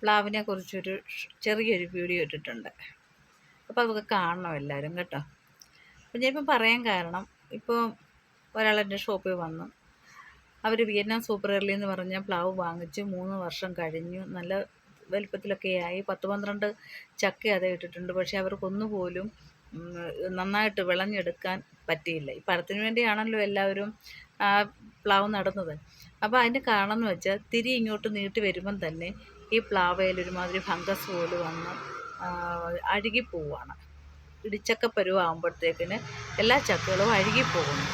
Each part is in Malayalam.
പ്ലാവിനെ കുറിച്ചൊരു ചെറിയൊരു വീഡിയോ ഇട്ടിട്ടുണ്ട്. അപ്പോൾ അതൊക്കെ കാണണം എല്ലാവരും കേട്ടോ. അപ്പം ഞാനിപ്പം പറയാൻ കാരണം ഇപ്പോൾ ഒരാൾ എന്റെ ഷോപ്പിൽ വന്നു. അവർ വിയറ്റ്നാം സൂപ്പർ എർലി എന്ന് പറഞ്ഞ പ്ലാവ് വാങ്ങിച്ച് മൂന്ന് വർഷം കഴിഞ്ഞു. നല്ല വലിപ്പത്തിലൊക്കെ ആയി. പത്ത് പന്ത്രണ്ട് ചക്ക അത് ഇട്ടിട്ടുണ്ട്. പക്ഷേ അവർക്കൊന്നുപോലും നന്നായിട്ട് വിളഞ്ഞെടുക്കാൻ പറ്റിയില്ല. ഈ പഴത്തിന് വേണ്ടിയാണല്ലോ എല്ലാവരും ആ പ്ലാവ് നടന്നത്. അപ്പോൾ അതിന്റെ കാരണം എന്ന് വെച്ചാൽ തിരി ഇങ്ങോട്ട് നീട്ടി വരുമ്പം തന്നെ ഈ പ്ലാവയിൽ ഒരുമാതിരി ഫംഗസ് പോലെ വന്ന് അഴുകി അഴുകിപ്പോവാണ് ഇടിച്ചക്ക പരുവാകുമ്പോഴത്തേക്കിന് എല്ലാ ചക്കകളും അഴുകിപ്പോകുന്നു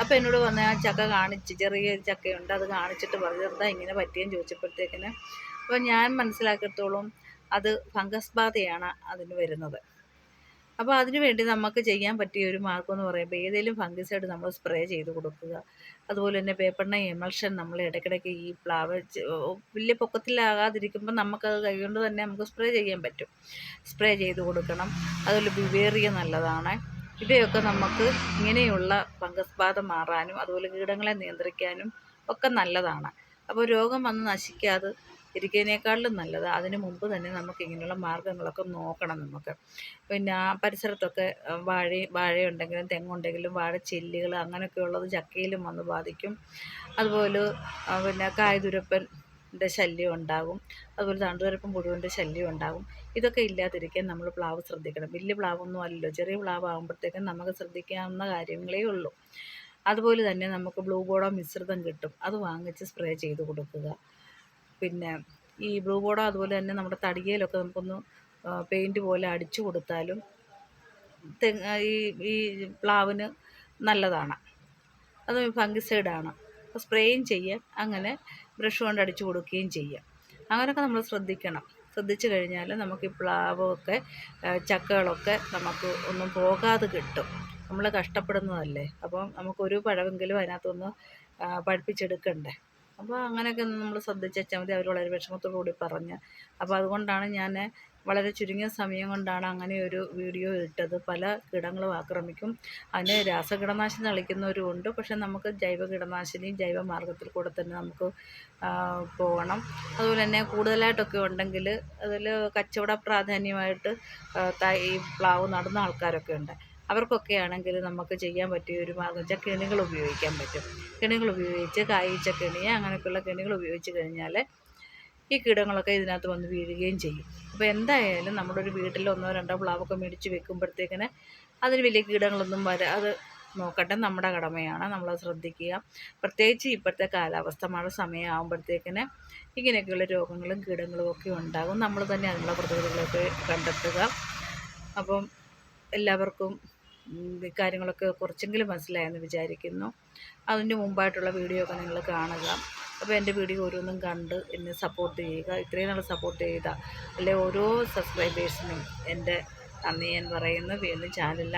അപ്പോൾ എന്നോട് വന്ന ആ ചക്ക കാണിച്ച് ചെറിയ ചക്കയുണ്ട് അത് കാണിച്ചിട്ട് പറഞ്ഞു ഇങ്ങനെ പറ്റിയെന്ന് ചോദിച്ചപ്പോഴത്തേക്കിന് അപ്പോൾ ഞാൻ മനസ്സിലാക്കിയിടത്തോളം അത് ഫംഗസ് ബാധയാണ് അതിന് വരുന്നത്. അപ്പോൾ അതിനുവേണ്ടി നമുക്ക് ചെയ്യാൻ പറ്റിയ ഒരു മാർഗം എന്ന് പറയുമ്പോൾ ഏതെങ്കിലും ഫംഗിസൈഡ് നമ്മൾ സ്പ്രേ ചെയ്ത് കൊടുക്കുക. അതുപോലെ തന്നെ പേപ്പറിനെ എമൽഷൻ നമ്മൾ ഇടയ്ക്കിടയ്ക്ക് ഈ പ്ലാവ് വലിയ പൊക്കത്തിലാകാതിരിക്കുമ്പോൾ നമുക്കത് കൈകൊണ്ട് തന്നെ നമുക്ക് സ്പ്രേ ചെയ്യാൻ പറ്റും. സ്പ്രേ ചെയ്ത് കൊടുക്കണം. അതുപോലെ ബിവേറിയ നല്ലതാണ്. ഇവയൊക്കെ നമുക്ക് ഇങ്ങനെയുള്ള ഫംഗസ് ബാധ മാറാനും അതുപോലെ കീടങ്ങളെ നിയന്ത്രിക്കാനും ഒക്കെ നല്ലതാണ്. അപ്പോൾ രോഗം വന്ന് നശിക്കാതെ ഇരിക്കുന്നതിനേക്കാളും നല്ലത് അതിന് മുമ്പ് തന്നെ നമുക്ക് ഇങ്ങനെയുള്ള മാർഗങ്ങളൊക്കെ നോക്കണം നമുക്ക്. പിന്നെ ആ പരിസരത്തൊക്കെ വാഴ വാഴ വാഴയുണ്ടെങ്കിലും തെങ്ങുണ്ടെങ്കിലും വാഴ ചെല്ലുകൾ അങ്ങനെയൊക്കെ ഉള്ളത് ചക്കയിലും വന്ന് ബാധിക്കും. അതുപോലെ പിന്നെ കായ്തുരപ്പന്റെ ശല്യം ഉണ്ടാകും. അതുപോലെ തണ്ടുതുരപ്പൻ പുഴുവിന്റെ ശല്യം ഉണ്ടാകും. ഇതൊക്കെ ഇല്ലാതിരിക്കാൻ നമ്മൾ പ്ലാവ് ശ്രദ്ധിക്കണം. വലിയ പ്ലാവൊന്നും അല്ലല്ലോ. ചെറിയ പ്ലാവ് ആകുമ്പോഴത്തേക്കും നമുക്ക് ശ്രദ്ധിക്കാവുന്ന കാര്യങ്ങളേ ഉള്ളൂ. അതുപോലെ തന്നെ നമുക്ക് ബ്ലൂ ബോർഡോ മിശ്രിതം കിട്ടും. അത് വാങ്ങിച്ച് സ്പ്രേ ചെയ്ത് കൊടുക്കുക. പിന്നെ ഈ ബ്ലൂ ബോർഡ് അതുപോലെ തന്നെ നമ്മുടെ തടികയിലൊക്കെ നമുക്കൊന്ന് പെയിന്റ് പോലെ അടിച്ചു കൊടുത്താലും തെങ്ങ് ഈ ഈ പ്ലാവിന് നല്ലതാണ്. അത് ഫംഗിസൈഡാണ്. അപ്പോൾ സ്പ്രേയും ചെയ്യാം. അങ്ങനെ ബ്രഷ് കൊണ്ട് അടിച്ചു കൊടുക്കുകയും ചെയ്യാം. അങ്ങനെയൊക്കെ നമ്മൾ ശ്രദ്ധിക്കണം. ശ്രദ്ധിച്ചു കഴിഞ്ഞാൽ നമുക്ക് ഈ പ്ലാവൊക്കെ ചക്കകളൊക്കെ നമുക്ക് ഒന്നും പോകാതെ കിട്ടും. നമ്മൾ കഷ്ടപ്പെടുന്നതല്ലേ? അപ്പം നമുക്കൊരു പഴമെങ്കിലും അതിനകത്തൊന്ന് പഠിപ്പിച്ചെടുക്കണ്ടേ അപ്പോൾ അങ്ങനെയൊക്കെ നമ്മൾ ശ്രദ്ധിച്ച് വെച്ചാൽ മതി. അവർ വളരെ വിഷമത്തോടു കൂടി പറഞ്ഞ്. അപ്പോൾ അതുകൊണ്ടാണ് ഞാൻ വളരെ ചുരുങ്ങിയ സമയം കൊണ്ടാണ് അങ്ങനെ ഒരു വീഡിയോ ഇട്ടത്. പല കീടങ്ങളും ആക്രമിക്കും. അതിന് രാസകീടനാശിനി തളിക്കുന്നവരുമുണ്ട് പക്ഷെ നമുക്ക് ജൈവ കീടനാശിനി ജൈവ മാർഗത്തിൽ കൂടെ തന്നെ നമുക്ക് പോകണം. അതുപോലെ തന്നെ കൂടുതലായിട്ടൊക്കെ ഉണ്ടെങ്കിൽ അതിൽ കച്ചവട പ്രാധാന്യമായിട്ട് തൈ പ്ലാവ് നടുന്ന ആൾക്കാരൊക്കെ ഉണ്ട്. അവർക്കൊക്കെ ആണെങ്കിൽ നമുക്ക് ചെയ്യാൻ പറ്റിയ ഒരു മാർഗം വെച്ചാൽ കെണികൾ ഉപയോഗിക്കാൻ പറ്റും. കെണികൾ ഉപയോഗിച്ച് കായ്ച്ച കെണി അങ്ങനെയൊക്കെയുള്ള കെണികൾ ഉപയോഗിച്ച് കഴിഞ്ഞാൽ ഈ കീടങ്ങളൊക്കെ ഇതിനകത്ത് വന്ന് വീഴുകയും ചെയ്യും. അപ്പോൾ എന്തായാലും നമ്മുടെ ഒരു വീട്ടിൽ ഒന്നോ രണ്ടോ പ്ലാവൊക്കെ മേടിച്ച് വെക്കുമ്പോഴത്തേക്കിന് അതിന് വലിയ കീടങ്ങളൊന്നും വരാ അത് നോക്കട്ടെ നമ്മുടെ കടമയാണ്. നമ്മളത് ശ്രദ്ധിക്കുക. പ്രത്യേകിച്ച് ഇപ്പോഴത്തെ കാലാവസ്ഥ മഴ സമയമാകുമ്പോഴത്തേക്കിന് ഇങ്ങനെയൊക്കെയുള്ള രോഗങ്ങളും കീടങ്ങളും ഒക്കെ ഉണ്ടാകും. നമ്മൾ തന്നെ അതിനുള്ള പ്രതിവിധികളൊക്കെ കണ്ടെത്തുക. അപ്പം എല്ലാവർക്കും കാര്യങ്ങളൊക്കെ കുറച്ചെങ്കിലും മനസ്സിലായെന്ന് വിചാരിക്കുന്നു. അതിന് മുമ്പായിട്ടുള്ള വീഡിയോ ഒക്കെ നിങ്ങൾ കാണുക. അപ്പോൾ എന്റെ വീഡിയോ ഓരോന്നും കണ്ട് എന്നെ സപ്പോർട്ട് ചെയ്യുക. ഇത്രയും നാൾ സപ്പോർട്ട് ചെയ്ത അല്ലെ ഓരോ സബ്സ്ക്രൈബേഴ്സിനും എന്റെ നന്ദി ഞാൻ പറയുന്നു. വീണ്ടും ചാനലിൽ